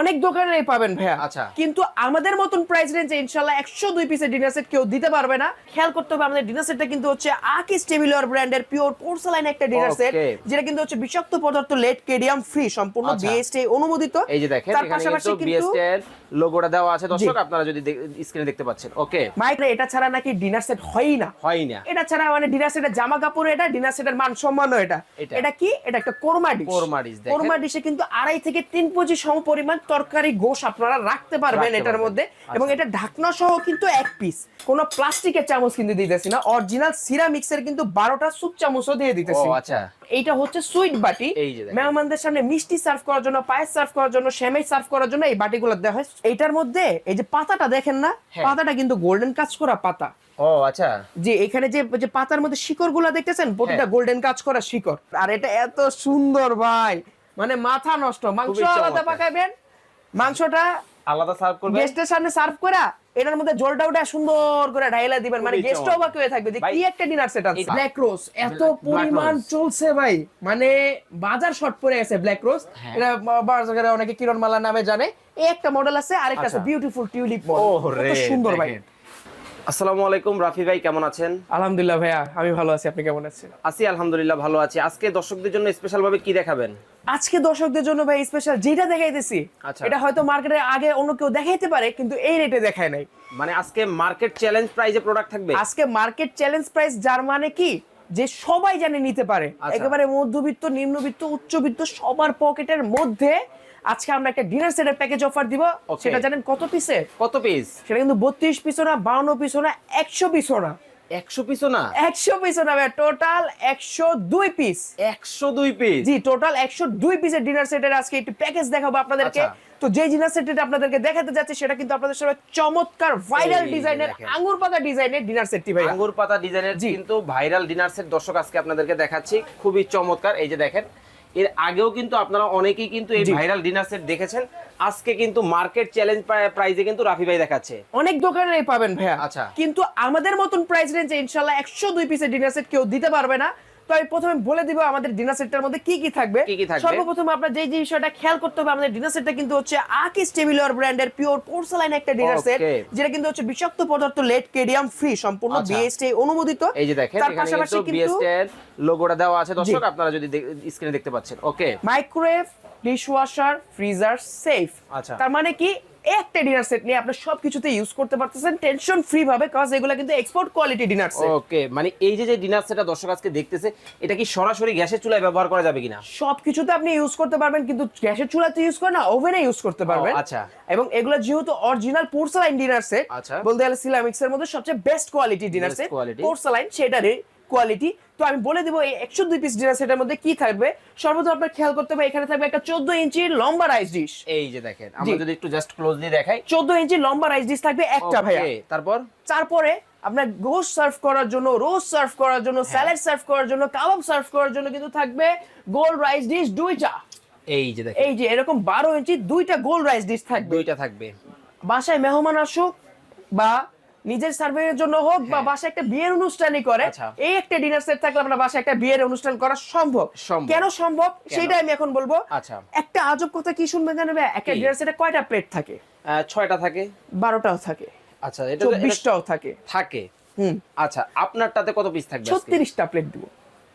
অনেক দোকানে পাবেন ভাইয়া। আচ্ছা। কিন্তু আমাদের মতন প্রাইস রেঞ্জে ইনশাল্লাহ একশো দুই পিসের ডিনার সেট কেউ দিতে পারবে না। খেয়াল করতে হবে আমাদের ডিনার সেটটা কিন্তু হচ্ছে আকিস টেবিলর ব্র্যান্ডের পিওর পোর্সেলাইন একটা ডিনার সেট যেটা কিন্তু হচ্ছে বিষাক্ত পদার্থ লেট কেডিয়াম ফ্রি সম্পূর্ণ আচ্ছা। বিএসটি অনুমোদিত। এই যে দেখেন তার পাশাপাশি কিন্তু লোগোটা দেওয়া আছে। দর্শক আপনারা যদি স্ক্রিনে দেখতে পাচ্ছেন। ওকে মাইক্রে এটা ছাড়া নাকি ডিনার সেট হয়ই না। হয় না। এটা ছাড়া মানে ডিনার সেটের জামা কাপড় এটা ডিনার সেটের মান সম্মানও এটা। এটা। কি? এটা একটা কোরমা ডিশ কোরমা দেখেন। কোরমা ডিশে কিন্তু আড়াই থেকে তিন কেজি সম পরিমাণ তরকারি গোশ আপনারা রাখতে পারবেন এটার মধ্যে। আচ্ছা। এবং এটা ঢাকনা সহ কিন্তু এক পিস কোন প্লাস্টিকের চামচ কিন্তু দিতেছি না। অরিজিনাল সিরামিক্সের কিন্তু বারোটা সুপ চামচও দিয়ে দিতেছি। আচ্ছা। এইটা হচ্ছে সুইট বাটি। মেহমানদের সামনে মিষ্টি সার্ভ করার জন্য পায়েস সার্ভ করার জন্য সেমাই সার্ভ করার জন্য এই বাটিগুলো দেওয়া হয়। এইটার মধ্যে এই যে পাতাটা দেখেন না হ্যাঁ। পাতাটা কিন্তু গোল্ডেন কাজ করা পাতা। ও আচ্ছা। যে এখানে যে যে পাতার মধ্যে শিকড়গুলা দেখতেছেন প্রতিটা হ্যাঁ। গোল্ডেন কাজ করা শিকড়। আর এটা এত সুন্দর ভাই। মানে মাথা নষ্ট। মাংস আলাদা পাকাবেন মাংসটা আলাদা সার্ভ করবে গেস্টের সামনে সার্ভ করা এটার মধ্যে জলটা ওটা সুন্দর করে ঢাইলা দিবেন। মানে গেস্ট। অবাক হয়ে থাকবে যে কি একটা ডিনার সেট আছে ব্ল্যাক রোজ এত পরিমাণ চলছে ভাই। মানে বাজার শর্ট পড়ে গেছে ব্ল্যাক রোজ। এটা বাজারে অনেকে কিরণ মালা নামে জানে। এই একটা মডেল আছে আরেকটা আছে। বিউটিফুল টিউলিপ ও মডেল রে সুন্দর ভাই। আসসালামু আলাইকুম রাফি ভাই কেমন আছেন? আলহামদুলিল্লাহ ভাইয়া আমি ভালো আছি আপনি কেমন আছেন? আছি আলহামদুলিল্লাহ ভালো আছি। আজকে দর্শকদের জন্য স্পেশাল ভাবে কি দেখাবেন? আজকে দর্শকদের জন্য ভাই স্পেশাল যেটা দেখাইতেছি আচ্ছা। এটা হয়তো মার্কেটে আগে অন্য কেউ দেখাইতে পারে কিন্তু এই রেটে দেখায় নাই। মানে আজকে মার্কেট চ্যালেঞ্জ প্রাইজে প্রোডাক্ট থাকবে? আজকে মার্কেট চ্যালেঞ্জ প্রাইস যার মানে কি? যে সবাই জানে নিতে পারে। আচ্ছা। একেবারে মধ্যবিত্ত নিম্নবিত্ত উচ্চবিত্ত সবার পকেটের মধ্যে আজকে আমরা একটা ডিনার সেটের প্যাকেজ অফার দিব। সেটা জানেন কত পিসে কত পিস সেটা কিন্তু বত্রিশ পিসও না বাউন্ন পিসও না একশো পিসও না। একশো পিসও না? একশো পিসও না টোটাল একশো দুই পিস একশো দুই পিস জি টোটাল একশো দুই পিসের ডিনার সেটের আজকে একটু প্যাকেজ দেখাবো আপনাদেরকে। আচ্ছা। তো যে ডিনার সেটটা আপনাদেরকে দেখাতে যাচ্ছে সেটা কিন্তু আপনাদের সবাই চমৎকার ভাইরাল ডিজাইনের আঙ্গুর পাতা ডিজাইনের ডিনার সেটটি ভাই আঙ্গুর পাতা ডিজাইনের কিন্তু ভাইরাল ডিনার সেট দর্শক আজকে আপনাদেরকে দেখাচ্ছি। খুবই চমৎকার। এই যে দেখেন এর আগেও কিন্তু আপনারা অনেকেই কিন্তু এই ভাইরাল ডিনার সেট দেখেছেন। আজকে কিন্তু মার্কেট চ্যালেঞ্জ প্রাইজে কিন্তু রাফি ভাই দেখাচ্ছে। অনেক দোকানে পাবেন ভাইয়া। আচ্ছা। কিন্তু আমাদের মতন প্রাইস রেঞ্জে ইনশাল্লাহ একশো দুই পিসের ডিনার সেট কেউ দিতে পারবে না। তো আমি প্রথমে বলে দিব আমাদের ডিনার সেটটার মধ্যে কি কি থাকবে? সর্বপ্রথম আপনার যে যে বিষয়টা খেয়াল করতে হবে আমাদের ডিনার সেটটা কিন্তু হচ্ছে আকিস টেবিলর ব্র্যান্ডের পিওর পোর্সেলাইন একটা ডিনার সেট যেটা কিন্তু হচ্ছে বিষাক্ত পদার্থ লেট কেডিয়াম ফ্রি সম্পূর্ণ আচ্ছা। বিএসটি অনুমোদিত। এই যে দেখেন তার এখানে পাশাপাশি কিন্তু কিন্তু বিএসটি এর লোগোটা দেওয়া আছে দর্শক আপনারা যদি স্ক্রিনে দেখতে পাচ্ছেন। Okay microwave dishwasher freezer safe আচ্ছা। তার মানে কি? একটা ডিনার সেট নিয়ে আপনি সবকিছুতে ইউজ করতে পারতেছেন টেনশন ফ্রি ভাবে কাজ এগুলো কিন্তু export quality dinner set okay মানে এই যে যে ডিনার সেটটা দর্শক আজকে দেখতেছে এটা কি সরাসরি গ্যাসের চুলায় ব্যবহার করা যাবে কিনা সবকিছুতে আপনি ইউজ করতে পারবেন কিন্তু গ্যাসের চুলাতে ইউজ করে না ওভেনে ইউজ করতে পারবেন আচ্ছা। এবং এগুলো যেহেতু অরিজিনাল পোর্সেলাইন ডিনার সেট। বলতে গেলে সিরামিক্স এর মধ্যে সবচেয়ে best quality dinner set porcelain সেটারই কোয়ালিটি তো আমি বলে দিব এই একশো দুই পিস ডিনার সেটের মধ্যে কি থাকবে? সর্বপ্রথম আপনার খেয়াল করতে হবে এখানে থাকবে একটা চোদ্দ ইঞ্চির লম্বা রাইস ডিশ এই যে দেখেন আমরা যদি একটু জাস্ট ক্লোজলি দেখাই। চোদ্দ ইঞ্চি লম্বা রাইস ডিশ থাকবে একটা ভাইয়া। তারপর? তারপরে আপনার গোশ সার্ভ করার জন্য রোজ সার্ভ করার জন্য। স্যালাড সার্ভ করার জন্য কাবাব সার্ভ করার জন্য কিন্তু থাকবে গোল রাইস ডিশ দুইটা। এই যে দেখেন। এই যে এরকম বারো ইঞ্চি দুইটা গোল রাইস ডিশ থাকবে। দুইটা থাকবে। বাসায় মেহমান আসুক বা নিজের সার্ভের জন্য হোক বা হ্যাঁ। বাসায় একটা বিয়ের অনুষ্ঠানই করে আচ্ছা। এই একটা ডিনার সেট থাকলে আপনার বাসায় একটা বিয়ের অনুষ্ঠান করা সম্ভব। কেন সম্ভব সেটাই আমি এখন বলব আচ্ছা। একটা আজব কথা কি শুনবেন জানেন ভাই? একটা ডিনার সেটে কয়টা প্লেট থাকে ছয়টা থাকে বারোটাও থাকে আচ্ছা এটা চব্বিশটাও থাকে থাকে হুম আচ্ছা আপনারটাতে কত পিস থাকবে? ছত্রিশটা প্লেট দিব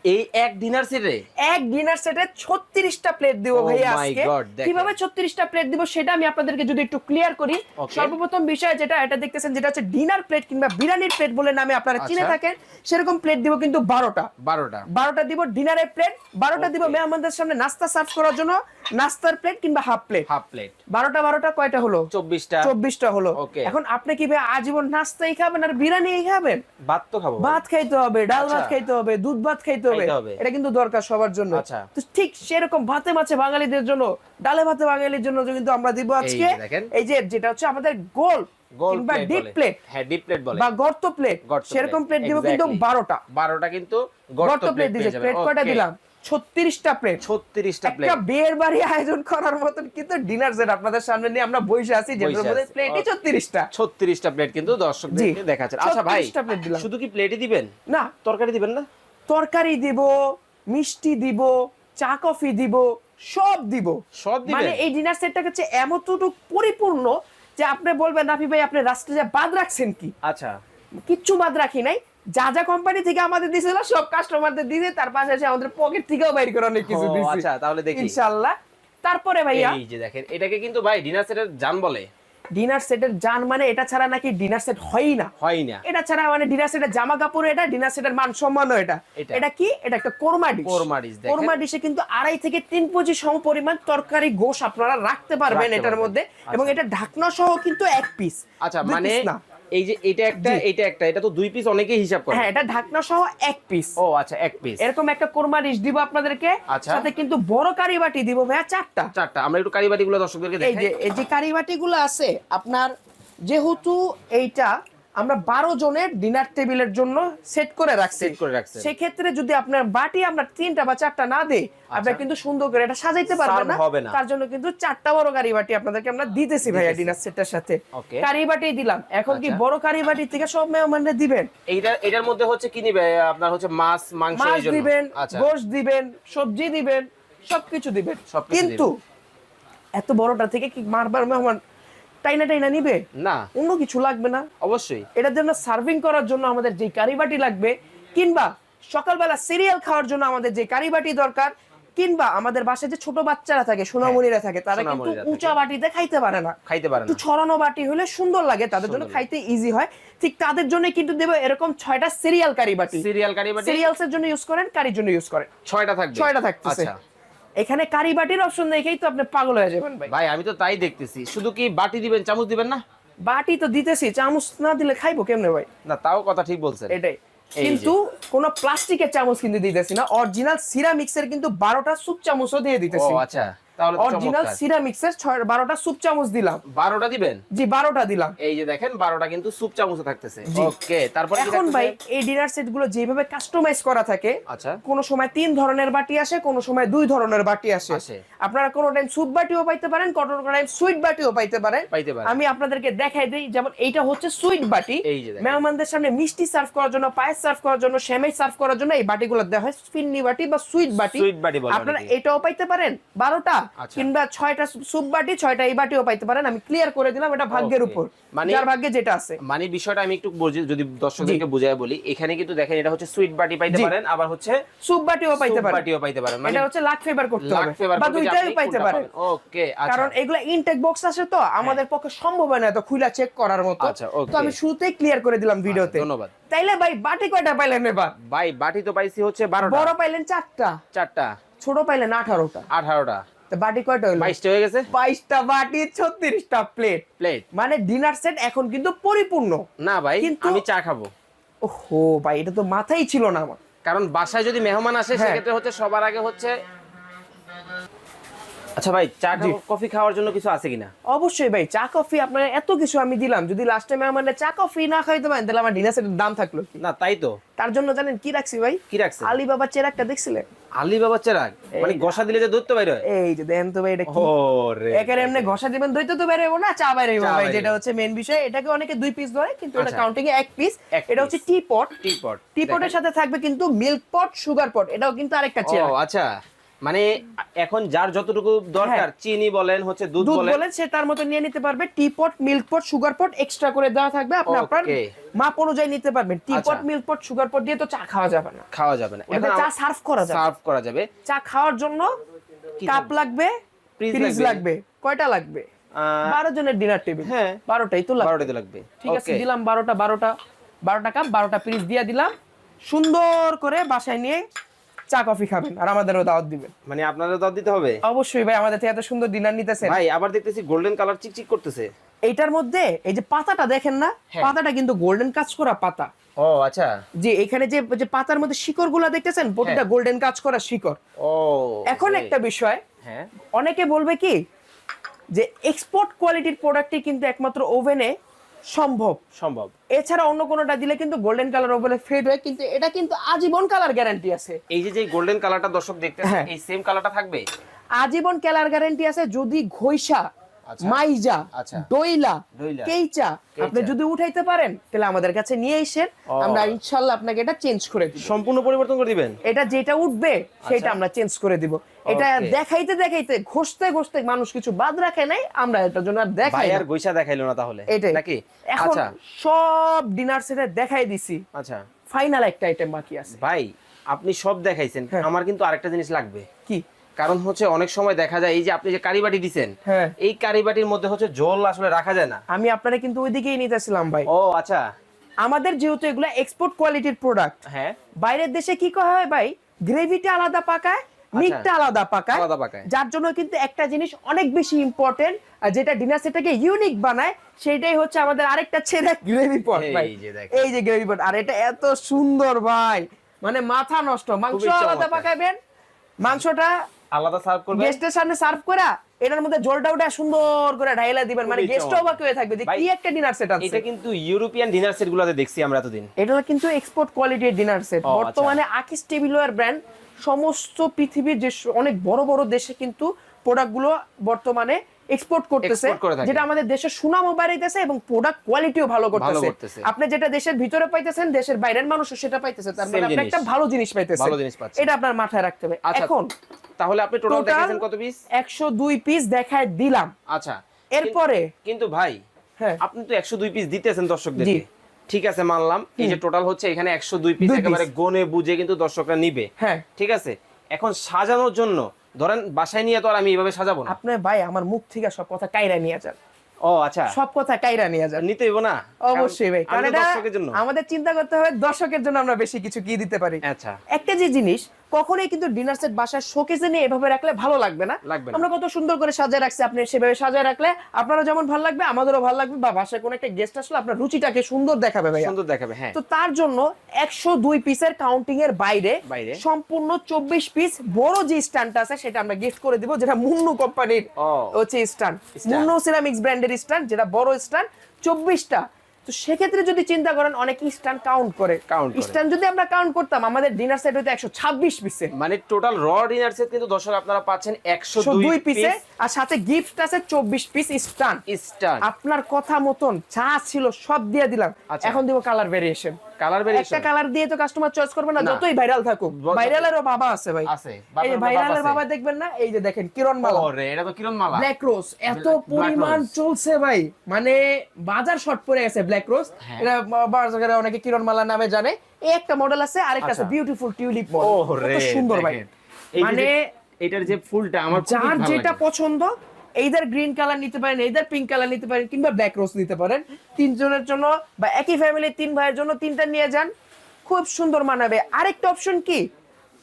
এই এক ডিনার সেটে এক ডিনার সেটে ছত্রিশটা প্লেট দিব ভাই আজকে। কীভাবে ছত্রিশটা প্লেট দিব সেটা আমি আপনাদেরকে যদি একটু ক্লিয়ার করি। সর্বপ্রথম বিষয় যেটা এটা দেখতেছেন যেটা হচ্ছে ডিনার প্লেট কিংবা বিরিয়ানির প্লেট বলে নামে আপনারা চিনে আচ্ছা। থাকেন। সেরকম প্লেট দিব কিন্তু বারোটা। বারোটা। বারোটা দিব ডিনারের প্লেট বারোটা দিব Okay. মেহমানদের সামনে নাস্তা সার্ভ করার জন্য। নাস্তার প্লেট কিংবা হাফ প্লেট হাফ প্লেট বারোটা বারোটা কয়টা হলো? চব্বিশটা। চব্বিশটা হলো। এখন আপনি কি ভাই আজীবন নাস্তাই খাবেন আর বিরিয়ানি খাবেন? ভাত তো খাব ভাত খাইতে হবে ডাল ভাত আচ্ছা। খাইতে হবে দুধ ভাত খাইতে হবে। এটা কিন্তু দরকার সবার জন্য। আচ্ছা। তো ঠিক সেরকম ভাতে মাছে বাঙালিদের জন্য ডালে ভাতে বাঙালির জন্য কিন্তু আমরা দিব আজকে এই যে যেটা হচ্ছে আমাদের গোল গোল কিংবা ডিপ প্লেট হ্যাঁ ডিপ প্লেট বলে। বা গর্ত প্লেট সেরকম প্লেট দিব কিন্তু বারোটা। বারোটা কিন্তু গর্ত প্লেট দিয়েছে প্লেট কয়টা দিলাম? ছত্রিশটা প্লেট ছত্রিশটা প্লেট বিয়ের বাড়ি আয়োজন করার মতন কিন্তু ডিনার সেট আপনাদের সামনে নিয়ে আমরা বসে আছি যেটার বইসে মধ্যে প্লেটই ছত্রিশটা। ছত্রিশটা প্লেট কিন্তু। দেখাচ্ছেন। আচ্ছা ভাই 36টা দিলাম। শুধু কি প্লেটই দিবেন? না। তরকারি দিবেন না? তরকারি দিব মিষ্টি দিব চা কফি দিব সব দিব। সব দিবেন? মানে এই ডিনার সেটটা হচ্ছে এমনটুকু পরিপূর্ণ যে আপনি বলবেন রাফি ভাই আপনি রাস্তায় যা বাদ রাখছেন কি? আচ্ছা। কিচ্ছু বাদ রাখি নাই। যা যা কোম্পানি থেকে আমাদের দিছিল সব কাস্টমারদের দিছে তার পাশাপাশি আমাদের পকেট থেকেও বাইর করে অনেক কিছু দিছি। আচ্ছা, তাহলে দেখি। ইনশাআল্লাহ। তারপরে ভাইয়া? এই যে দেখেন এটাকে কিন্তু ভাই ডিনার সেটের জান বলে। ডিনার সেটের জান মানে এটা ছাড়া নাকি ডিনার সেট হয়ই না? হয় না। এটা ছাড়া মানে ডিনার সেটের জামা কাপড় এটা ডিনার সেটের মান সম্মানও এটা। এটা। কি? এটা একটা কোরমা ডিশ কোরমা দেখেন। কোরমা ডিশে কিন্তু আড়াই থেকে তিন কেজি সম পরিমাণ তরকারি গোশ আপনারা রাখতে পারবেন এটার মধ্যে। এবং আচ্ছা। এটা ঢাকনা সহ কিন্তু এক পিস আচ্ছা মানে এই যে এটা একটা এটা একটা এটা তো দুই পিস অনেকেই হিসাব করে। হ্যাঁ এটা ঢাকনা সহ এক পিস ও আচ্ছা এক পিস এরকম একটা কোরমা ডিশ দিব আপনাদেরকে আচ্ছা। সাথে কিন্তু বড় কারি বাটি দিব ভাইয়া চারটা। চারটা। আমরা একটু কারিবাটি গুলো দর্শকদেরকে এই যে এই যে কারি বাটি গুলো আছে আপনার যেহেতু এইটা আমরা বারো জনের ডিনার টেবিলের জন্য সেট করে রাখছি। সেক্ষেত্রে যদি আপনার বাটি আমরা তিনটা বা চারটা না দেই আপনার কিন্তু সুন্দর করে এটা সাজাইতে পারবেন আচ্ছা। না। তার জন্য কিন্তু চারটা বড় কারি বাটি আপনাদেরকে আমরা দিতেছি ভাইয়া ডিনার সেটের সাথে। কারি বাটি দিলাম। এখন কি আচ্ছা। বড় কারি বাটি থেকে সব মেহমানরা দিবেন? এইটা এটার মধ্যে হচ্ছে কি নিবে? আপনার হচ্ছে মাছ মাংস মাছ দিবেন আচ্ছা। গোশ দিবেন সবজি দিবেন। সবকিছু দিবেন। কিন্তু এত বড়টা থেকে কি মারবার মেহমান টাইনা টাইনা নিবে? না। অন্য কিছু লাগবে না। অবশ্যই। এটার জন্য সার্ভিং করার জন্য আমাদের যে কারিবাটি লাগবে কিংবা সকালবেলা সিরিয়াল খাওয়ার জন্য আমাদের যে কারিবাটি দরকার কিংবা আমাদের বাসায় যে ছোট বাচ্চারা থাকে সোনামণিরা থাকে তারা কিন্তু উঁচা বাটিতে খাইতে পারে না। খাইতে পারে না। ছড়ানো বাটি হলে সুন্দর লাগে তাদের জন্য খাইতে ইজি হয়। ঠিক তাদের জন্য কিন্তু দেবো এরকম ছয়টা সিরিয়াল কারি বাটি। সিরিয়াল কারিবাটি সিরিয়ালস এর জন্য ইউজ করেন কারির জন্য ইউজ করেন। ছয়টা থাকবে? ছয়টা থাকতেছে। আচ্ছা। এখানে কারি বাটির অপশন দেখেই তো আপনি পাগল হয়ে যাবেন ভাই। ভাই আমি তো তাই দেখতেছি। শুধু কি বাটি দিবেন চামচ দিবেন না? বাটি তো দিতেছি চামচ না দিলে খাইবো কেমনে ভাই? না তাও কথা ঠিক বলছেন। এটাই। কিন্তু কোন প্লাস্টিকের চামচ কিন্তু দিতেছি না অরিজিনাল সিরামিক্সের কিন্তু বারোটা সুপ চামচও দিয়ে ও দিতেছি আচ্ছা। অরিজিনাল চমৎকার। সিরামিক্সের ছয় সুপ চামচ দিলাম। বারোটা দিবেন? জি বারোটা দিলাম। এই যে দেখেন বারোটা কিন্তু স্যুপ চামচে থাকতেছে। ওকে তারপরে এখন ভাই এই ডিনার সেটগুলো যেভাবে কাস্টমাইজ করা থাকে আচ্ছা। কোন সময় তিন ধরনের বাটি আসে কোন সময় দুই ধরনের বাটি আসে। আপনারা কোনো টাইম বাটিও পাইতে পারেন কোনো টাইম সুইট বাটিও পাইতে পারেন। আমি আপনাদেরকে দেখাই দিই যেমন এইটা হচ্ছে সুইট বাটি। মেহমানদের সামনে মিষ্টি সার্ভ করার জন্য পায়েস সার্ভ করার জন্য সেমাই সার্ভ করার জন্য এই বাটিগুলো দেওয়া হয় ফিন্নি বাটি বা সুইট বাটি। আপনারা এটাও পাইতে পারেন বারোটা। আচ্ছা। কিংবা ছয়টা সুপ বাটি ছয়টা এই বাটিও পাইতে পারেন। আমি ক্লিয়ার করে দিলাম এটা ভাগ্যের উপর মানে- যার ভাগ্যে যেটা আছে। মানে বিষয়টা আমি একটু বুঝি যদি দর্শকদেরকে বুঝাই বলি এখানে কিন্তু দেখেন এটা হচ্ছে সুইট বাটি পাইতে পারেন আবার হচ্ছে সুপ বাটিও পাইতে পারেন। বাটিও পাইতে পারেন। মানে এটা হচ্ছে লাখ ফেভার করতে হবে বা দুইটাই পাইতে পারেন। ওকে আচ্ছা। কারণ এগুলা ইনটেক বক্স আছে তো আমাদের পক্ষে সম্ভব হয় না এত খুলা চেক করার মতো। আচ্ছা. তো আমি শুরুতেই ক্লিয়ার করে দিলাম ভিডিওতে। ধন্যবাদ। তাইলে ভাই বাটি কয়টা পাইলেন এবার? ভাই বাটি তো পাইছি হচ্ছে বারোটা। বড় পাইলেন চারটা। চারটা। ছোট পাইলেন আঠারোটা। আঠারোটা। বাটি কয়টা হলো বাইশটা হয়ে গেছে। বাইশটা বাটি ছত্রিশটা প্লেট প্লেট মানে ডিনার সেট এখন কিন্তু পরিপূর্ণ। না ভাই কিন্তু- আমি চা খাব। ওহো ভাই এটা তো মাথায় ছিল না আমার। কারণ বাসায় যদি মেহমান আসে হ্যাঁ। সেক্ষেত্রে হচ্ছে সবার আগে হচ্ছে আচ্ছা ভাই চা কফি খাওয়ার জন্য কিছু আছে কিনা? অবশ্যই ভাই চা কফি আপনার এত কিছু আমি দিলাম যদি লাস্ট টাইমে আমার চা কফি না খাইতে পারেন তাহলে আমার ডিনার সেটের দাম থাকল? না তাই তো। তার জন্য জানেন কি রাখছি ভাই? কি রাখছে আলিবাবা চেরাকটা দেখছিলেন? আলি বাবা চেরাগ মানে গসা দিলে যে দুধ তো বাইরে এই যে দেন তো ভাই এটা কি? ও রে একের এমনি ঘষা দিবেন দইতে তো বেরোবো না চা চা ভাই যেটা হচ্ছে মেন বিষয়। এটাকে অনেকে দুই পিস ধরে কিন্তু এটা আচ্ছা। কাউন্টিং এ এক পিস এটা হচ্ছে টি পট টি পট টি পটের সাথে থাকবে কিন্তু মিল্ক পট সুগার পট এটাও কিন্তু আরেকটা চেয়ার ও আচ্ছা। মানে এখন যার যতটুকু দরকার চিনি বলেন হচ্ছে দুধ দুধ বলেন। সে তার মতো নিয়ে নিতে পারবে। Tea pot milk pot sugar pot extra করে দেওয়া থাকবে। আপনি আপনার মাপ অনুযায়ী নিতে পারবেন। টি আচ্ছা। পট মিল্ক পট সুগার পট দিয়ে তো চা খাওয়া যাবে না। খাওয়া যাবে না। ওটাতে চা সার্ভ করা যাবে। সার্ভ করা যাবে। চা খাওয়ার জন্য কাপ লাগবে ফ্রিজ লাগবে। কয়টা লাগবে? বারো জনের ডিনার টেবিল হ্যাঁ। বারোটাই তো লাগবে। বারোটাতে লাগবে। ঠিক আছে দিলাম বারোটা বারোটা বারোটা কাপ বারোটা পিস দিয়ে দিলাম। সুন্দর করে বাসায় নিয়ে চা কফি খাবেন আর আমাদেরও দাওয়াত দিবেন। মানে আপনাদের দাঁত দিতে হবে? অবশ্যই ভাই আমাদের থেকে এত সুন্দর ডিনার নিতেছেন। ভাই আবার দেখতেছি গোল্ডেন কালার চিকচিক করতেছে। এইটার মধ্যে এই যে পাতাটা দেখেন না হ্যাঁ। পাতাটা কিন্তু গোল্ডেন কাজ করা পাতা। ও আচ্ছা। যে এখানে যে যে পাতার মধ্যে শিকড়গুলা দেখতেছেন প্রতিটা হ্যাঁ। গোল্ডেন কাজ করা শিকড়। ও এখন একটা বিষয় হ্যাঁ। অনেকে বলবে কি যে এক্সপোর্ট কোয়ালিটির প্রোডাক্টই কিন্তু একমাত্র ওভেনে সম্ভব সম্ভব এছাড়া অন্য কোনোটা দিলে কিন্তু গোল্ডেন কালার ওপরে ফেড হয় কিন্তু এটা কিন্তু আজীবন কালার গ্যারান্টি আছে এই যে যে গোল্ডেন কালারটা দর্শক দেখতেছে হ্যাঁ। এই সেম কালারটা থাকবে আজীবন কালার গ্যারান্টি আছে যদি ঘইষা। মাইজা আচ্ছা। দইলা, কেইচা। আপনি যদি উঠাইতে পারেন তাহলে আমাদের কাছে নিয়ে এসেন। আমরা ইনশাল্লাহ আপনাকে এটা চেঞ্জ করে দিব। সম্পূর্ণ পরিবর্তন করে দিবেন? এটা যেটা উঠবে সেটা আমরা চেঞ্জ করে দিব। এটা দেখাইতে দেখাইতে ঘষতে ঘষতে মানুষ কিছু বাদ রাখে নাই আমরা এটার জন্য আর দেখাই না। আর গৈসা দেখাইলো না তাহলে। এটাই। নাকি? এখন আচ্ছা। সব ডিনার সেটে দেখাই দিছি। আচ্ছা। ফাইনাল একটা আইটেম বাকি আছে। ভাই আপনি সব দেখাইছেন। হ্যাঁ। আমার কিন্তু আরেকটা জিনিস লাগবে। কি? কারণ হচ্ছে অনেক সময় দেখা যায় এই যে আপনি যে কারিবাটি দিছেন হ্যাঁ। এই কারিবাটির মধ্যে হচ্ছে জল আসলে রাখা যায় না। আমি আপনারা কিন্তু ওইদিকেই নিতেছিলাম ভাই। ও আচ্ছা। আমাদের যেহেতু এগুলো এক্সপোর্ট কোয়ালিটির প্রোডাক্ট হ্যাঁ। বাইরের দেশে কি করা হয় ভাই? গ্রেভিটা আলাদা পাকায় মিটটা আলাদা পাকায়। আচ্ছা। আলাদা পাকায়। যার জন্য কিন্তু একটা জিনিস অনেক বেশি ইম্পর্টেন্ট আর যেটা ডিনার সেটাকে ইউনিক বানায় সেটাই হচ্ছে আমাদের আরেকটা ছেলে গ্রেভি পট ভাই। এই যে দেখেন। এই যে গ্রেভি পট আর এটা এত সুন্দর ভাই। মানে মাথা নষ্ট। মাংস আলাদা পাকাবেন মাংসটা আলাদা সার্ভ করবে? গেস্টের সামনে সার্ভ করা এটার মধ্যে জলটা ওটা সুন্দর করে ঢাইলা দিবেন। মানে গেস্ট অবাক হয়ে থাকবে যে কি একটা ডিনার সেট আছে এটা কিন্তু ইউরোপিয়ান ডিনার সেট গুলোতে দেখছি আমরা এতদিন। এটা কিন্তু এক্সপোর্ট কোয়ালিটির ডিনার সেট। বর্তমানে আকিস টেবিলওয়্যার ব্র্যান্ড সমস্ত পৃথিবীর যে অনেক বড় বড় দেশে কিন্তু প্রোডাক্টগুলো বর্তমানে এক্সপোর্ট করতেছে। যেটা আমাদের দেশের সুনামও বাড়াইতেছে এবং প্রোডাক্ট কোয়ালিটিও ভালো করতেছে। আপনি যেটা দেশের ভিতরে পাইতেছেন দেশের বাইরের মানুষও সেটা পাইতেছে তার মানে আপনি একটা ভালো জিনিস পাইতেছেন। ভালো জিনিস পাচ্ছেন। এটা আপনার মাথায় রাখতে হবে। আচ্ছা এখন তাহলে আপনি টোটাল দেখাইছেন কত পিস একশো দুই পিস দেখায় দিলাম। আচ্ছা এরপরে কিন্তু ভাই হ্যাঁ। আপনি তো একশো দুই পিস দিতেছেন জি। দর্শকদেরকে ঠিক আছে মানলাম। এই যে টোটাল হচ্ছে এখানে একশো দুই পিস দুই piece। একেবারে গনে বুঝে কিন্তু দর্শকরা নিবে। হ্যাঁ। ঠিক আছে? এখন সাজানোর জন্য ধরেন বাসায় নিয়ে তো আর আমি এইভাবে সাজাবো না। আপনার ভাই আমার মুখ থেকে সব কথা কাইরা নিয়ে যান। ও আচ্ছা। সব কথা কাইরা নিয়ে যান। নিতে হইব না? অবশ্যই ভাই কারণ এটা জন্য। আমাদের চিন্তা করতে হবে দর্শকের জন্য আমরা বেশি কিছু কি দিতে পারি। আচ্ছা। একটা যে জিনিস কখনোই কিন্তু ডিনার সেট বাসার শোকেসে নিয়ে এভাবে রাখলে ভালো লাগবে না। আমরা কত সুন্দর করে সাজায় রাখছি আপনি সেভাবে সাজায় রাখলে আপনারও যেমন ভালো লাগবে আমাদেরও ভালো লাগবে বা বাসায় কোনো একটা গেস্ট আসলে আপনার রুচিটাকে সুন্দর দেখাবে ভাই সুন্দর দেখাবে হ্যাঁ। তো তার জন্য একশো দুই পিসের কাউন্টিং এর বাইরে। সম্পূর্ণ চব্বিশ পিস বড় যে স্ট্যান্ডটা আছে সেটা আমরা গিফট করে দিব যেটা মুন্নু কোম্পানির হচ্ছে স্ট্যান্ড। মুন্নু সিরামিক্স ব্র্যান্ডের স্ট্যান্ড যেটা বড় স্ট্যান্ড চব্বিশটা তো সেক্ষেত্রে যদি চিন্তা করেন অনেক ইস্টার্ন কাউন্ট করে। কাউন্ট ইস্টার্ন যদি আমরা কাউন্ট করতাম আমাদের ডিনার সেট হইতে একশো ছাব্বিশ পিসে মানে টোটাল র ডিনার সেট কিন্তু দর্শক আপনারা পাচ্ছেন একশো দুই পিসে আর সাথে গিফট আছে চব্বিশ পিস ইস্টার্ন ইস্টার্ন আপনার কথা মতন যা ছিল সব দিয়ে দিলাম। আচ্ছা। এখন দিব কালার ভেরিয়েশন কালার একটা ভেরিয়েশন কালার দিয়ে তো কাস্টমার চয়েস করবে না। যতই ভাইরাল থাকুক। ভাইরালেরও বাবা আছে ভাই। আছে। এই ভাইরালের বাবা দেখবেন না? এই যে দেখেন কিরণ মালা ওরে এটা তো কিরণ মালা ব্ল্যাক রোজ এত পরিমাণ চলছে ভাই। মানে বাজার শর্ট পড়ে গেছে ব্ল্যাক রোজ। এটা বাজারে অনেকে কিরণ মালা নামে জানে। এই একটা মডেল আছে আরেকটা আছে। বিউটিফুল টিউলিপ মডেল রে কত সুন্দর ভাই। মানে এটার যে ফুলটা আমার যার যেটা পছন্দ এইদার গ্রিন কালার নিতে পারেন, এইদার পিঙ্ক কালার নিতে পারেন, কিংবা ব্ল্যাক রোজ নিতে পারেন। তিনজনের জন্য বা একই ফ্যামিলির তিন ভাইয়ের জন্য তিনটা নিয়ে যান। খুব সুন্দর মানাবে। আরেকটা অপশন কি?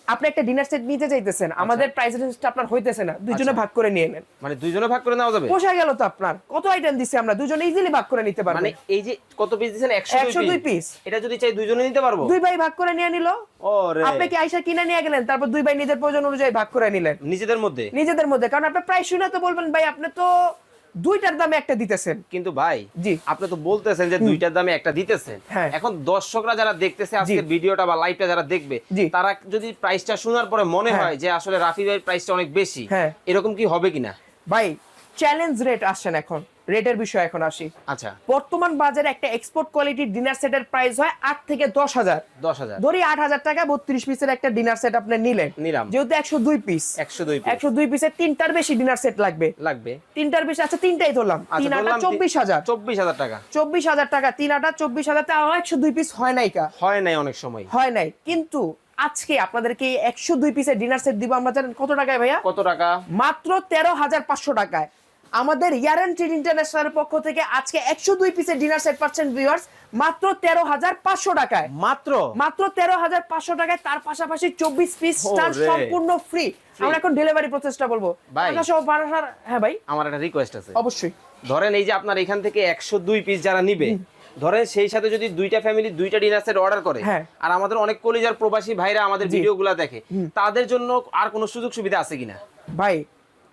আপনি একটা ডিনার সেট নিতে চাইতেছেন আমাদের প্রাইস রেঞ্জটা আপনার হইতেছে না দুইজনে আচ্ছা। ভাগ করে নিয়ে নেন। মানে দুইজনে ভাগ করে নেওয়া যাবে? পোষা গেল তো আপনার। কত আইটেম দিছি আমরা? দুজনে ইজিলি ভাগ করে নিতে পারব মানে এই যে কত পিস একশো 102 দুই পিস এটা যদি চাই দুইজনে নিতে পারব? দুই ভাই ভাগ করে নিয়ে নিল। ও রে আপনি কি আইসা কিনে নিয়ে গেলেন? তারপর দুই ভাই নিজের প্রয়োজন অনুযায়ী ভাগ করে নিলেন। নিজেদের মধ্যে? নিজেদের মধ্যে। কারণ আপনার প্রাইস শুনে তো বলবেন ভাই আপনি তো দুইটার দামে একটা দিতেছেন কিন্তু ভাই জি। আপনি তো বলতেছেন যে দুইটার দামে একটা দিতেছেন হ্যাঁ। এখন দর্শকরা যারা দেখতেছে আজকের ভিডিওটা বা লাইভটা যারা দেখবে তারা যদি প্রাইসটা শোনার পরে মনে হ্যাঁ। হয় যে আসলে রাফি ভাইয়ের প্রাইসটা অনেক বেশি হ্যাঁ। এরকম কি হবে কিনা ভাই চ্যালেঞ্জ রেট আসছেন এখন। রেটের বিষয় এখন আসি। আচ্ছা। বর্তমান বাজারে একটা এক্সপোর্ট কোয়ালিটির ডিনার সেটের প্রাইস হয় আট থেকে দশ হাজার। দশ হাজার। ধরি আট হাজার টাকা বত্রিশ পিসের একটা ডিনার সেট আপনি নিলেন। নিলাম। যেহেতু একশো দুই পিস একশো দুই একশো দুই পিসের তিনটার বেশি ডিনার সেট লাগবে। লাগবে। তিনটার বেশি আচ্ছা তিনটাই ধরলাম। আচ্ছা তিন আটা চব্বিশ হাজার। চব্বিশ হাজার টাকা। চব্বিশ হাজার টাকা তিন আটা চব্বিশ হাজার টাকা একশো দুই পিস হয় নাই কা। হয় নাই অনেক সময়। হয় নাই। কিন্তু আজকে আপনাদেরকে একশো দুই পিসের ডিনার সেট দিব। আমরা জানেন কত টাকায় ভাইয়া? কত টাকা? মাত্র তেরো হাজার পাঁচশো টাকায়। আমাদের ইয়ারেন ট্রেড ইন্টারন্যাশনালের পক্ষ থেকে আজকে একশো দুই পিসের ডিনার সেট পাচ্ছেন ভিউয়ার্স মাত্র তেরো হাজার পাঁচশো টাকায়। মাত্র? মাত্র তেরো হাজার পাঁচশো টাকায় তার পাশাপাশি চব্বিশ পিস স্টার সম্পূর্ণ ফ্রি আমরা এখন ডেলিভারি প্রসেসটা বলব। ভাই। হ্যাঁ ভাই। আমার একটা রিকোয়েস্ট আছে। অবশ্যই। ধরেন এই যে আপনার এখান থেকে একশো দুই পিস যারা নিবে ধরেন সেই সাথে যদি দুইটা ফ্যামিলি দুইটা ডিনার সেট অর্ডার করে হ্যাঁ। আর আমাদের অনেক কলিজার প্রবাসী ভাইরা আমাদের। ভিডিওগুলো দেখে তাদের জন্য আর কোনো সুযোগ সুবিধা আছে কিনা? ভাই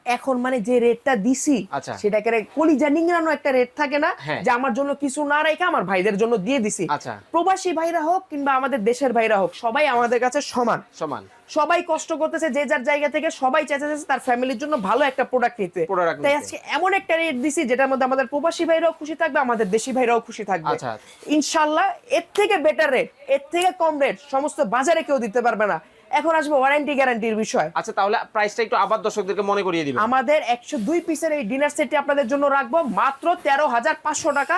এখন মানে যে রেটটা দিছি আচ্ছা। সেটাকে রে- কলিজা নিংড়ানো একটা রেট থাকে না হ্যাঁ। যে আমার জন্য কিছু না রেখে আমার ভাইদের জন্য দিয়ে দিছি আচ্ছা। প্রবাসী ভাইরা হোক কিংবা আমাদের দেশের ভাইরা হোক সবাই আমাদের কাছে সমান সমান সবাই কষ্ট করতেছে যে যার জায়গা থেকে সবাই চাইতেছে তার ফ্যামিলির জন্য ভালো একটা প্রোডাক্ট নিতে তাই আজকে এমন একটা রেট দিছি যেটার মধ্যে আমাদের প্রবাসী ভাইরাও খুশি থাকবে আমাদের দেশি ভাইরাও খুশি থাকবে আচ্ছা। ইনশাল্লাহ এর থেকে বেটার রেট এর থেকে কম রেট সমস্ত বাজারে কেউ দিতে পারবে না এখন আসবে ওয়ারেন্টি গ্যারান্টির বিষয়। আচ্ছা তাহলে প্রাইসটা একটু আবার দর্শকদেরকে মনে করিয়ে দিবেন। আমাদের একশো দুই পিসের এই ডিনার সেটটি আপনাদের জন্য রাখব মাত্র তেরো হাজার পাঁচশো টাকা।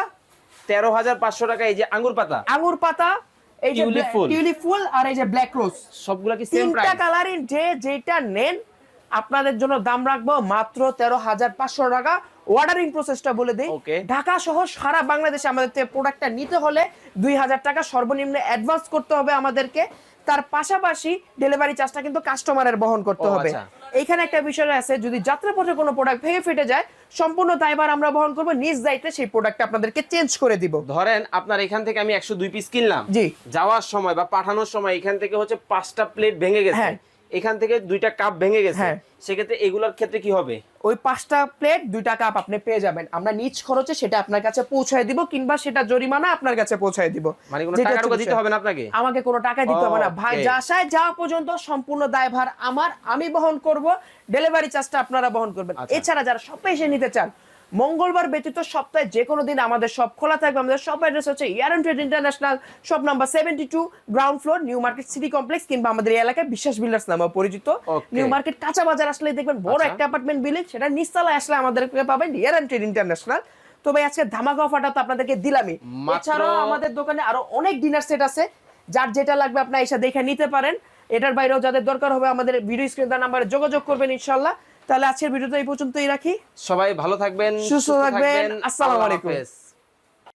তেরো হাজার পাঁচশো টাকা এই যে আঙ্গুর পাতা। আঙুর পাতা এই যে। টিউলিপ ফুল। আর এই যে ব্ল্যাক রোজ সবগুলা কি সেম তিনটা প্রাইস কালারিং যে যেটা নেন আপনাদের জন্য দাম রাখব মাত্র তেরো হাজার পাঁচশো টাকা। অর্ডারিং প্রসেসটা বলে দিই। ঢাকা সহ সারা বাংলাদেশে আমাদের প্রোডাক্টটা নিতে হলে দুই হাজার টাকা সর্বনিম্ন অ্যাডভান্স করতে হবে আমাদেরকে। তার পাশাপাশি ডেলিভারি চার্জটা কিন্তু কাস্টমারের বহন করতে হবে। এখানে এইখানে একটা বিষয় আছে যদি যাত্রাপথে কোনো প্রোডাক্ট ভেঙে ফেটে যায় সম্পূর্ণ দায়ভার আমরা বহন করব নিজ দায়িত্বে সেই প্রোডাক্টটা আপনাদেরকে চেঞ্জ করে দিব। ধরেন আপনার এখান থেকে আমি একশো দুই পিস কিনলাম। জি। যাওয়ার সময় বা পাঠানোর সময় এখান থেকে হচ্ছে পাঁচটা প্লেট ভেঙে গেছে। হ্যাঁ। এখান থেকে দুইটা কাপ ভেঙে গেছে। হ্যাঁ। সেক্ষেত্রে এগুলোর ক্ষেত্রে কি হবে? ওই পাঁচটা প্লেট দুইটা কাপ আপনি পেয়ে যাবেন। আমরা নিজ খরচে সেটা আপনার কাছে পৌঁছায় দিব কিংবা সেটা জরিমানা আপনার কাছে পৌঁছায় দিব। মানে কোনো টাকা দিতে হবে না আপনাকে? আমাকে কোনো টাকা দিতে হবে না। ভাই. যা আসায় যাওয়া পর্যন্ত সম্পূর্ণ দায়ভার আমার আমি বহন করব। ডেলিভারি চার্জটা আপনারা বহন করবেন। আচ্ছা। এছাড়া যারা শপে এসে নিতে চান মঙ্গলবার ব্যতীত সপ্তাহে যে কোনো দিন আমাদের সব খোলা থাকবে। আমাদের সব অ্যাড্রেস হচ্ছে yarn trade international shop number seventy two ground floor new market city complex কিংবা আমাদের এই এলাকায় বিশ্বাস বিল্ডার্স নামে পরিচিত। নিউ মার্কেট কাঁচা বাজার আসলে দেখবেন বড় আচ্ছা। একটা অ্যাপার্টমেন্ট বিল্ডিং সেটা নিচতলায় আসলে আমাদেরকে পাবেন ইয়ারন ট্রেড ইন্টারন্যাশনাল তো ভাই আজকে ধামাকা অফারটা তো আপনাদেরকে দিলামই। এছাড়াও আমাদের দোকানে আরও অনেক ডিনার সেট আছে। যার যেটা লাগবে আপনার এসে দেখে নিতে পারেন। এটার বাইরেও যাদের দরকার হবে আমাদের ভিডিও স্ক্রিন নাম্বারে যোগাযোগ করবেন ইনশাল্লাহ তাহলে আজকের ভিডিওটা এই পর্যন্তই রাখি সবাই ভালো থাকবেন সুস্থ থাকবেন। আসসালামু আলাইকুম।